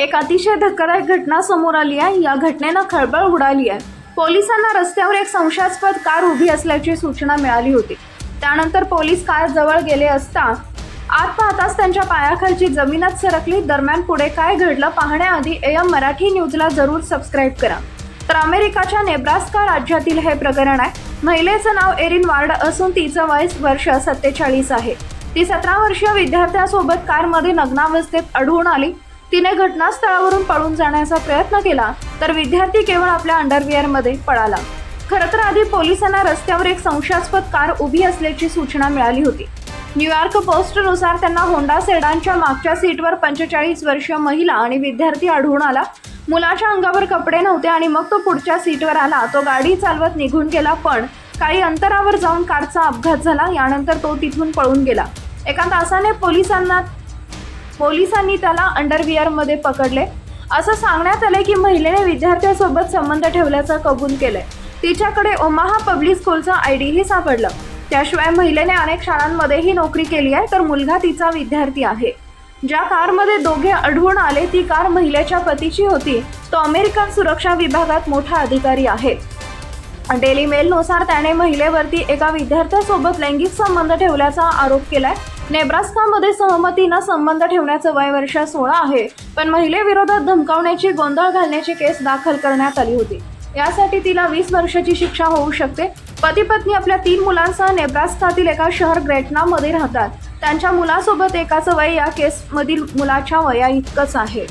एक अतिशय धक्कादायक घटना समोर आली आहे. या घटनेनं खळबळ उडाली आहे. पोलिसांना रस्त्यावर एक संशयास्पद कार उभी असल्याची सूचना मिळाली होती. त्यानंतर पोलीस कार जवळ गेले असता आत पाहताच त्यांच्या पायाखालची जमीनच सरकली. दरम्यान पुढे काय घडलं पाहण्याआधी एम मराठी न्यूजला जरूर सबस्क्राईब करा. तर अमेरिकाच्या नेब्रास्का राज्यातील हे प्रकरण आहे. महिलेचं नाव एरिन वार्ड असून तिचं वय वर्ष सत्तेचाळीस आहे. ती सतरा वर्षीय विद्यार्थ्यासोबत कारमध्ये नग्नावस्थेत आढळून आली. तिने घटनास्थळावरून पळून जाण्याचा प्रयत्न केला तर विद्यार्थी केवळ आपल्या अंडरविअरमध्ये पळाला. खरं तर आधी पोलिसांना रस्त्यावर एक संशयास्पद कार उभी असल्याची सूचना मिळाली होती. न्यूयॉर्क पोस्टनुसार त्यांना होंडा सेडानच्या मागच्या सीटवर पंचेचाळीस वर्षीय महिला आणि विद्यार्थी आढळून आला. मुलाच्या अंगावर कपडे नव्हते आणि मग तो पुढच्या सीटवर आला. तो गाडी चालवत निघून गेला पण काही अंतरावर जाऊन कारचा अपघात झाला. यानंतर तो तिथून पळून गेला. एका तासाने पोलिसांना पोलिसांनी त्याला अंडरवियरमध्ये पकडले. असं सांगण्यात आलंय की महिलेने विद्यार्थ्यासोबत संबंध ठेवल्याचं कबूल केलंय. तिच्याकडे ओमाहा पब्लिक स्कूलचं आय डीही सापडलं. त्याशिवाय महिलेने अनेक शाळांमध्येही नोकरी केली आहे तर मुलगा तिचा विद्यार्थी आहे. ज्या कारमध्ये दोघे आढळून आले ती कार महिलेच्या पतीची होती. तो अमेरिकन सुरक्षा विभागात मोठा अधिकारी आहे. डेली मेलनुसार त्याने महिलेवरती एका विद्यार्थ्यासोबत लैंगिक संबंध ठेवल्याचा आरोप केलाय. नेब्रास्कामध्ये सहमतीनं संबंध ठेवण्याचं वय वर्ष सोळा आहे पण महिलेविरोधात धमकावण्याची गोंधळ घालण्याची केस दाखल करण्यात आली होती. यासाठी तिला वीस वर्षाची शिक्षा होऊ शकते. पती पत्नी आपल्या तीन मुलांसह नेब्रास्कातील एका शहर ग्रेटनामध्ये राहतात. त्यांच्या मुलासोबत एकाचं वय या केसमधील मुलाच्या वया इतकंच आहे.